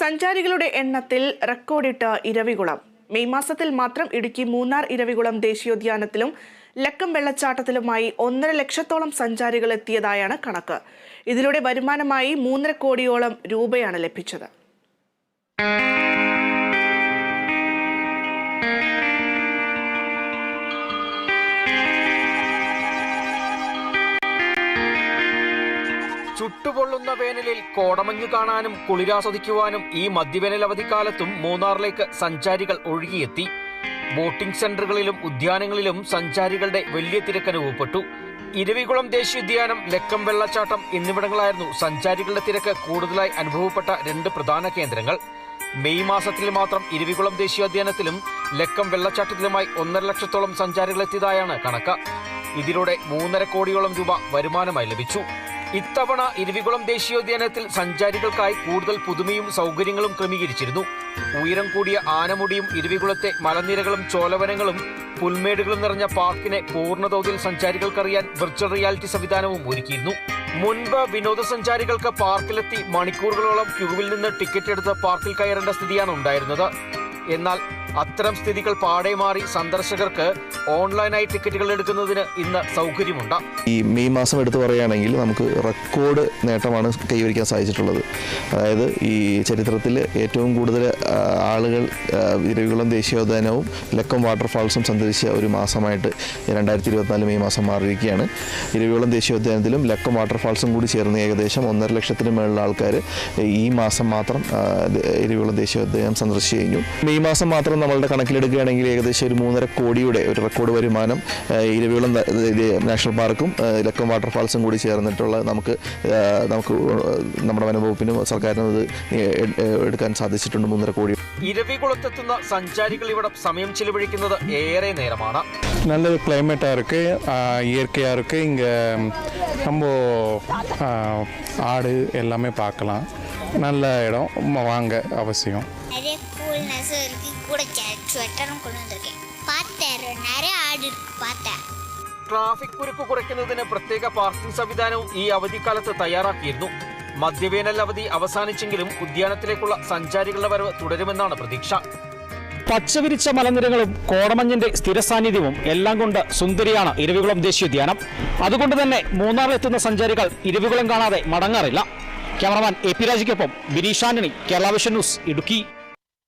സഞ്ചാരികളുടെ എണ്ണത്തിൽ റെക്കോർഡിട്ട ഇരവികുളം. മെയ് മാസത്തിൽ മാത്രം ഇടുക്കി മൂന്നാർ ഇരവികുളം ദേശീയോദ്യാനത്തിലും ലക്കം വെള്ളച്ചാട്ടത്തിലുമായി ഒന്നര ലക്ഷത്തോളം സഞ്ചാരികൾ എത്തിയതായാണ് കണക്ക്. ഇതിലൂടെ വരുമാനമായി മൂന്നര കോടിയോളം രൂപയാണ് ലഭിച്ചത്. ചുട്ടുപൊള്ളുന്ന വേനലിൽ കോടമഞ്ഞു കാണാനും കുളിരാസ്വദിക്കുവാനും ഈ മധ്യവേനൽ അവധിക്കാലത്തും മൂന്നാറിലേക്ക് സഞ്ചാരികൾ ഒഴുകിയെത്തി. ബോട്ടിംഗ് സെന്ററുകളിലും ഉദ്യാനങ്ങളിലും സഞ്ചാരികളുടെ വലിയ തിരക്കനുഭവപ്പെട്ടു ഇരവികുളം ദേശീയോദ്യാനം ലക്കം വെള്ളച്ചാട്ടം എന്നിവിടങ്ങളായിരുന്നു സഞ്ചാരികളുടെ തിരക്ക് കൂടുതലായി അനുഭവപ്പെട്ട രണ്ട് പ്രധാന കേന്ദ്രങ്ങൾ. മെയ് മാസത്തിൽ മാത്രം ഇരവികുളം ദേശീയോദ്യാനത്തിലും ലക്കം വെള്ളച്ചാട്ടത്തിലുമായി ഒന്നര ലക്ഷത്തോളം സഞ്ചാരികളെത്തിയതായാണ് കണക്ക്. ഇതിലൂടെ മൂന്നര കോടിയോളം രൂപ വരുമാനമായി ലഭിച്ചു. ഇത്തവണ ഇരവികുളം ദേശീയോദ്യാനത്തിൽ സഞ്ചാരികൾക്കായി കൂടുതൽ പുതുമയും സൗകര്യങ്ങളും ക്രമീകരിച്ചിരുന്നു. ഉയരം കൂടിയ ആനമുടിയും ഇരവികുളത്തെ മലനിരകളും ചോലവനങ്ങളും പുൽമേടുകളും നിറഞ്ഞ പാർക്കിനെ പൂർണതോതിൽ സഞ്ചാരികൾക്കറിയാൻ വിർച്വൽ റിയാലിറ്റി സംവിധാനവും ഒരുക്കിയിരുന്നു. മുൻപ് വിനോദസഞ്ചാരികൾക്ക് പാർക്കിലെത്തി മണിക്കൂറുകളോളം ക്യൂവിൽ നിന്ന് ടിക്കറ്റ് എടുത്ത് പാർക്കിൽ കയറേണ്ട സ്ഥിതിയാണ് ഉണ്ടായിരുന്നത്. എന്നാൽ അത്തരം സ്ഥിതികൾ പാടെ മാറി സന്ദർശകർക്ക് ഓൺലൈനായി ടിക്കറ്റുകൾ എടുക്കുന്നതിന് ഇന്ന് സൗകര്യമുണ്ട്. ഈ മെയ് മാസം എടുത്തു പറയുകയാണെങ്കിൽ നമുക്ക് റെക്കോർഡ് നേട്ടമാണ് കൈവരിക്കാൻ സാധിച്ചിട്ടുള്ളത്. അതായത് ഈ ചരിത്രത്തിൽ ഏറ്റവും കൂടുതൽ ആളുകൾ ഇരവികുളം ദേശീയോദ്യാനവും ലക്കം വാട്ടർഫാൾസും സന്ദർശിച്ച ഒരു മാസമായിട്ട് രണ്ടായിരത്തി ഇരുപത്തിനാല് മെയ് മാസം മാറിയിരിക്കുകയാണ്. ഇരവികുളം ദേശീയോദ്യാനത്തിലും ലക്കം വാട്ടർഫാൾസും കൂടി ചേർന്ന് ഏകദേശം ഒന്നര ലക്ഷത്തിന് മേളിലുള്ള ആൾക്കാർ ഈ മാസം മാത്രം ഇരവികുളം ദേശീയോദ്യാനം സന്ദർശിച്ചു കഴിഞ്ഞു. മെയ് മാസം മാത്രം നമ്മളുടെ കണക്കിലെടുക്കുകയാണെങ്കിൽ ഏകദേശം ഒരു മൂന്നര കോടിയുടെ ഒരു റെക്കോർഡ് വരുമാനം ആ, ഇരവികുളം ന- ഇത് നാഷണൽ പാർക്കും ആ, ലക്കം വാട്ടർഫാൾസും കൂടി ചേർന്നിട്ടുള്ള നമുക്ക് ആ, നമുക്ക് നമ്മുടെ വനംവകുപ്പിനും സർക്കാരിനും ഇത് എ- എ- എടുക്കാൻ സാധിച്ചിട്ടുണ്ട് മൂന്നര കോടി ഇരവികുളത്തെത്തുന്ന സഞ്ചാരികൾ ഇവിടെ സമയം ചിലവഴിക്കുന്നത് ഏറെ നേരമാണ് நல்ல கிளைமேட்டாக இருக்குது இயற்கையாக இருக்குது இங்கே நம்ம ஆ, ஆடு எல்லாமே பார்க்கலாம் நல்ல இடம் ம- வாங்க அவசியம் நிறைய கூல்னஸும் இருக்கு கூட ஸ்வெட்டரும் கொண்டு வந்திருக்கேன் பார்த்தேன் ரெ- நிறைய ஆடு இருக்கு பார்த்தேன் ട്രാഫിക് കുരുക്ക് കുറയ്ക്കുന്നതിന് പ്രത്യേക പാർക്കിംഗ് സംവിധാനവും ഈ അവധിക്കാലത്ത് തയ്യാറാക്കിയിരുന്നു മധ്യവേനൽ അവധി അവസാനിച്ചെങ്കിലും ഉദ്യാനത്തിലേക്കുള്ള സഞ്ചാരികളുടെ വരവ് തുടരുമെന്നാണ് പ്രതീക്ഷ പച്ചവിരിച്ച മലനിരകളും കോടമഞ്ഞിന്റെ സ്ഥിര സാന്നിധ്യവും എല്ലാം കൊണ്ട് സുന്ദരിയാണ് ഇരവികുളം ദേശീയോദ്യാനം അതുകൊണ്ട് തന്നെ മൂന്നാറിലെത്തുന്ന സഞ്ചാരികൾ ഇരവികുളം കാണാതെ മടങ്ങാറില്ല ക്യാമറമാൻ എ പി രാജയ്ക്കൊപ്പം ബിനീഷ് ആന്റണി കേരള വിഷൻ ന്യൂസ് ഇടുക്കി.